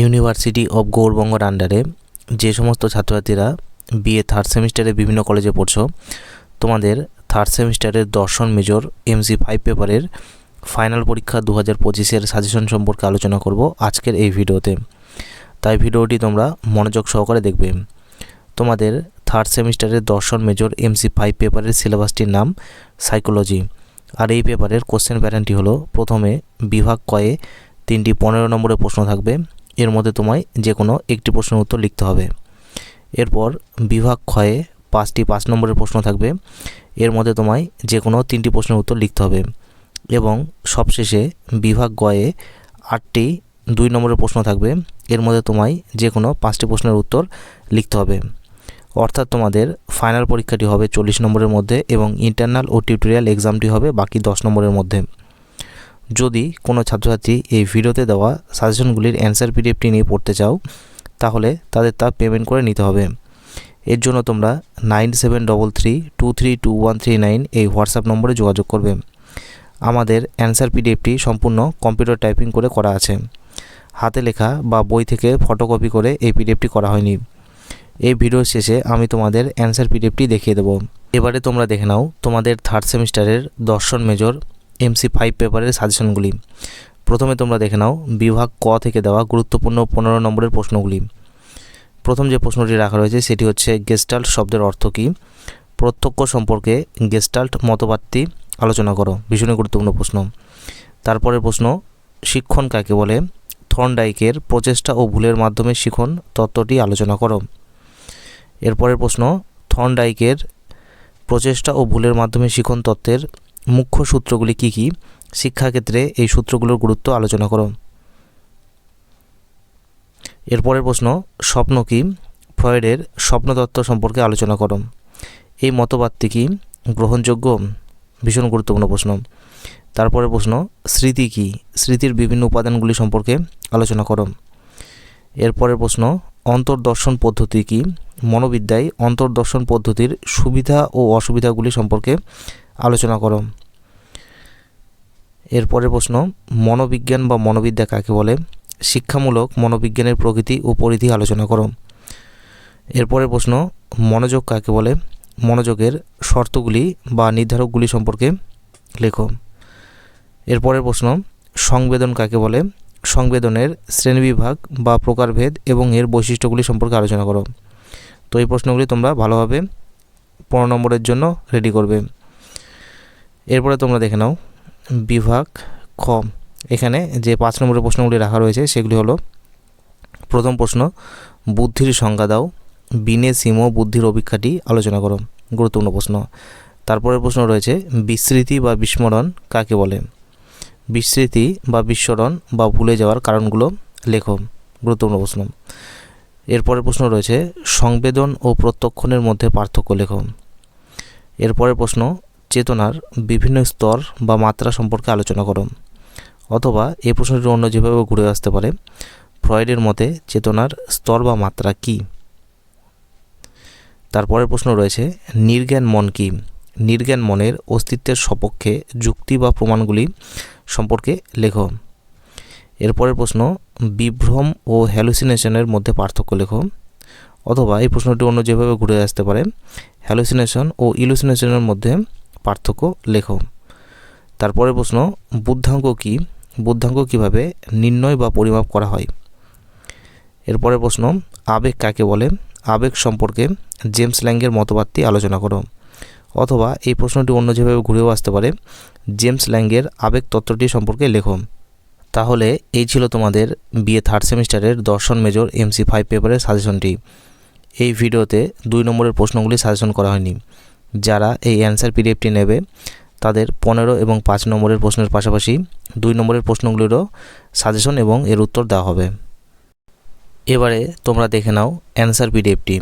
University of গৌরবঙ্গর আন্ডারে যে সমস্ত ছাত্রছাত্রীরা বিএ থার্ড সেমিস্টারে বিভিন্ন কলেজে পড়ছো, তোমাদের থার্ড সেমিস্টারের দর্শন মেজর এমসি ফাইভ পেপারের ফাইনাল পরীক্ষা দু হাজার পঁচিশের সাজেশন সম্পর্কে আলোচনা করব আজকের এই ভিডিওতে। তাই ভিডিওটি তোমরা মনোযোগ সহকারে দেখবে। তোমাদের থার্ড সেমিস্টারের দর্শন মেজর এমসি ফাইভ পেপারের সিলেবাসটির নাম সাইকোলজি আর এই পেপারের কোশ্চেন প্যাটার্নটি হলো, প্রথমে বিভাগ কয়ে তিনটি পনেরো নম্বরের প্রশ্ন থাকবে। এর মধ্যে তোমায় যে কোনো একটি প্রশ্নের উত্তর লিখতে হবে। এরপর বিভাগ ক্ষয়ে পাঁচটি পাঁচ নম্বরের প্রশ্ন থাকবে। এর মধ্যে তোমায় যে কোনো তিনটি প্রশ্নের উত্তর লিখতে হবে এবং সবশেষে বিভাগ গয়ে আটটি দুই নম্বরের প্রশ্ন থাকবে। এর মধ্যে তোমায় যে কোনো পাঁচটি প্রশ্নের উত্তর লিখতে হবে। অর্থাৎ তোমাদের ফাইনাল পরীক্ষাটি হবে চল্লিশ নম্বরের মধ্যে এবং ইন্টারনাল ও টিউটোরিয়াল এক্সামটি হবে বাকি দশ নম্বরের মধ্যে। যদি কোনো ছাত্রছাত্রী এই ভিডিওতে দেওয়া সাজেশনগুলির অ্যান্সার পিডিএফটি নিয়ে পড়তে চাও, তাহলে তাদের তা পেমেন্ট করে নিতে হবে। এর জন্য তোমরা nine seven double three two three two one three nine এই হোয়াটসঅ্যাপ নম্বরে যোগাযোগ করবে। আমাদের অ্যান্সার পিডিএফটি সম্পূর্ণ কম্পিউটার টাইপিং করে করা আছে। হাতে লেখা বা বই থেকে ফটোকপি করে এই পিডিএফটি করা হয়নি। এই ভিডিওর শেষে আমি তোমাদের অ্যান্সার পিডিএফটি দেখিয়ে দেবো। এবারে তোমরা দেখে নাও তোমাদের থার্ড সেমিস্টারের দর্শন মেজর এমসি ফাইভ পেপারের সাজেশনগুলি প্রথমে তোমরা দেখে নাও বিভাগ ক থেকে দেওয়া গুরুত্বপূর্ণ পনেরো নম্বরের প্রশ্নগুলি। প্রথম যে প্রশ্নটি রাখা রয়েছে সেটি হচ্ছে গেস্টাল্ট শব্দের অর্থ কী? প্রত্যক্ষ সম্পর্কে গেস্টাল্ট মতবাদটি আলোচনা করো ভীষণই গুরুত্বপূর্ণ প্রশ্ন। তারপরের প্রশ্ন, শিক্ষণ কাকে বলে? থর্নডাইকের প্রচেষ্টা ও ভুলের মাধ্যমে শিখন তত্ত্বটি আলোচনা করো। এরপরের প্রশ্ন, থর্নডাইকের প্রচেষ্টা ও ভুলের মাধ্যমে শিখন তত্ত্বের মুখ্য সূত্রগুলি কী কী? শিক্ষাক্ষেত্রে এই সূত্রগুলোর গুরুত্ব আলোচনা করো। এরপরের প্রশ্ন, স্বপ্ন কী? ফ্রয়েডের স্বপ্নতত্ত্ব সম্পর্কে আলোচনা করো। এই মতবাদটি কি গ্রহণযোগ্য? ভীষণ গুরুত্বপূর্ণ প্রশ্ন। তারপরে প্রশ্ন, স্মৃতি কী? স্মৃতির বিভিন্ন উপাদানগুলি সম্পর্কে আলোচনা করো। এরপরের প্রশ্ন, অন্তর্দর্শন পদ্ধতি কী? মনোবিদ্যায় অন্তর্দর্শন পদ্ধতির সুবিধা ও অসুবিধাগুলি সম্পর্কে আলোচনা করো। এরপরের প্রশ্ন, মনোবিজ্ঞান বা মনোবিদ্যা কাকে বলে? শিক্ষামূলক মনোবিজ্ঞানের প্রকৃতি ও পরিধি আলোচনা করো। এরপরের প্রশ্ন, মনোযোগ কাকে বলে? মনোযোগের শর্তগুলি বা নির্ধারকগুলি সম্পর্কে লেখো। এরপরের প্রশ্ন, সংবেদন কাকে বলে? সংবেদনের শ্রেণীবিভাগ বা প্রকারভেদ এবং এর বৈশিষ্ট্যগুলি সম্পর্কে আলোচনা করো। তো এই প্রশ্নগুলি তোমরা ভালোভাবে পনেরো নম্বরের জন্য রেডি করবে। এরপরে তোমরা দেখে নাও বিভাগ খ। এখানে যে পাঁচ নম্বরের প্রশ্নগুলি রাখা রয়েছে, সেগুলি হলো, প্রথম প্রশ্ন, বুদ্ধির সংজ্ঞা দাও, বিনে সিম বুদ্ধির অভিক্ষাটি আলোচনা করো, গুরুত্বপূর্ণ প্রশ্ন। তারপরের প্রশ্ন রয়েছে, বিস্মৃতি বা বিস্মরণ কাকে বলে? বিস্মৃতি বা বিস্মরণ বা ভুলে যাওয়ার কারণগুলো লেখো, গুরুত্বপূর্ণ প্রশ্ন। এরপরের প্রশ্ন রয়েছে, সংবেদন ও প্রত্যক্ষণের মধ্যে পার্থক্য লেখো। এরপরের প্রশ্ন চেতনার বিভিন্ন স্তর বা মাত্রা সম্পর্কে আলোচনা করো অথবা এ প্রশ্নটি অন্য যেভাবে ঘুরে আসতে পারে, ফ্রয়েডের মতে চেতনার স্তর বা মাত্রা কী? তারপরের প্রশ্ন রয়েছে, নির্জ্ঞান মন কী? নির্জ্ঞান মনের অস্তিত্বের সপক্ষে যুক্তি বা প্রমাণগুলি সম্পর্কে লেখো। এরপরের প্রশ্ন, বিভ্রম ও হ্যালুসিনেশনের মধ্যে পার্থক্য লেখো। অথবা এই প্রশ্নটি অন্য যেভাবে ঘুরে আসতে পারে হ্যালুসিনেশন ও ইলুসিনেশনের মধ্যে পার্থক্য লেখো। তারপরের প্রশ্ন, বুদ্ধাঙ্ক কী? বুদ্ধাঙ্ক কীভাবে নির্ণয় বা পরিমাপ করা হয়? এরপরের প্রশ্ন, আবেগ কাকে বলে? আবেগ সম্পর্কে জেমস ল্যাঙ্গের মতবাদটি আলোচনা করো। অথবা এই প্রশ্নটি অন্য যেভাবে ঘুরেও আসতে পারে, জেমস ল্যাঙ্গের আবেগ তত্ত্বটি সম্পর্কে লেখো। তাহলে এই ছিল তোমাদের বিএ থার্ড সেমিস্টারের দর্শন মেজর এমসি ফাইভ পেপারের সাজেশনটি। এই ভিডিওতে দুই নম্বরের প্রশ্নগুলি সাজেশন করা হয়নি। যারা এই অ্যান্সার পিডিএফটি নেবে, তাদের পনেরো এবং পাঁচ নম্বরের প্রশ্নের পাশাপাশি দুই নম্বরের প্রশ্নগুলিরও সাজেশন এবং এর উত্তর দেওয়া হবে। এবারে তোমরা দেখে নাও অ্যান্সার পিডিএফটি।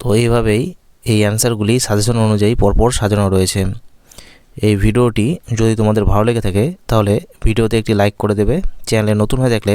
তো এইভাবেই এই অ্যান্সারগুলি সাজেশন অনুযায়ী পরপর সাজানো রয়েছে। এই ভিডিওটি যদি তোমাদের ভালো লেগে থাকে, তাহলে ভিডিওতে একটি লাইক করে দেবে। চ্যানেলে নতুন হয়ে থাকলে